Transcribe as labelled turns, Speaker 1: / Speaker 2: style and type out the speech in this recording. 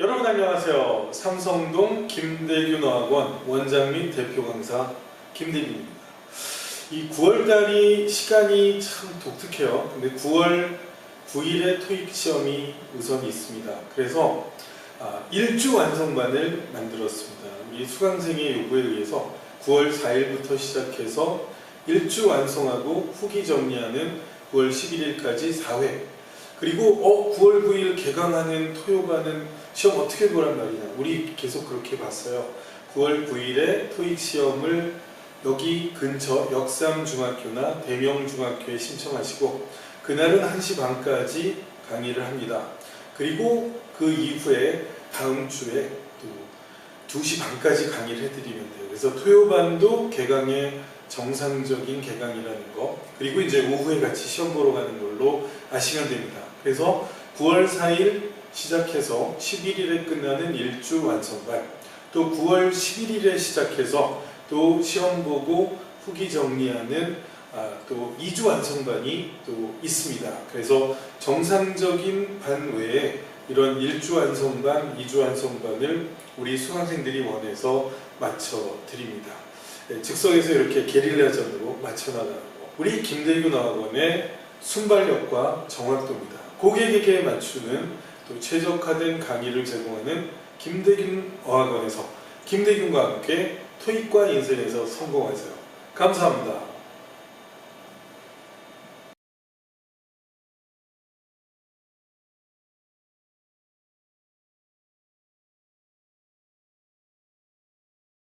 Speaker 1: 여러분 안녕하세요. 삼성동 김대균 어학원 원장 및 대표 강사 김대균입니다. 이 9월달이 시간이 참 독특해요. 근데 9월 9일에 토익 시험이 우선 있습니다. 그래서 아, 일주 완성반을 만들었습니다. 우리 수강생의 요구에 의해서 9월 4일부터 시작해서 일주 완성하고 후기 정리하는 9월 11일까지 4회 그리고 어 9월 9일 개강하는 토요반은 시험 어떻게 보란 말이냐? 우리 계속 그렇게 봤어요. 9월 9일에 토익 시험을 여기 근처 역삼중학교나 대명중학교에 신청하시고 그날은 1시 반까지 강의를 합니다. 그리고 그 이후에 다음 주에 또 2시 반까지 강의를 해드리면 돼요 그래서 토요반도 개강의 정상적인 개강이라는 거 그리고 이제 오후에 같이 시험 보러 가는 걸로 아시면 됩니다. 그래서 9월 4일 시작해서 11일에 끝나는 일주 완성반 또 9월 11일에 시작해서 또 시험 보고 후기 정리하는 아, 또 2주 완성반이 또 있습니다. 그래서 정상적인 반 외에 이런 1주 완성반, 2주 완성반을 우리 수강생들이 원해서 맞춰 드립니다. 네, 즉석에서 이렇게 게릴라전으로 맞춰나가는 거. 우리 김대균 어학원의 순발력과 정확도입니다. 고객에게 맞추는 또 최적화된 강의를 제공하는 김대균 어학원에서 김대균과 함께 토익과 인생에서 성공하세요. 감사합니다.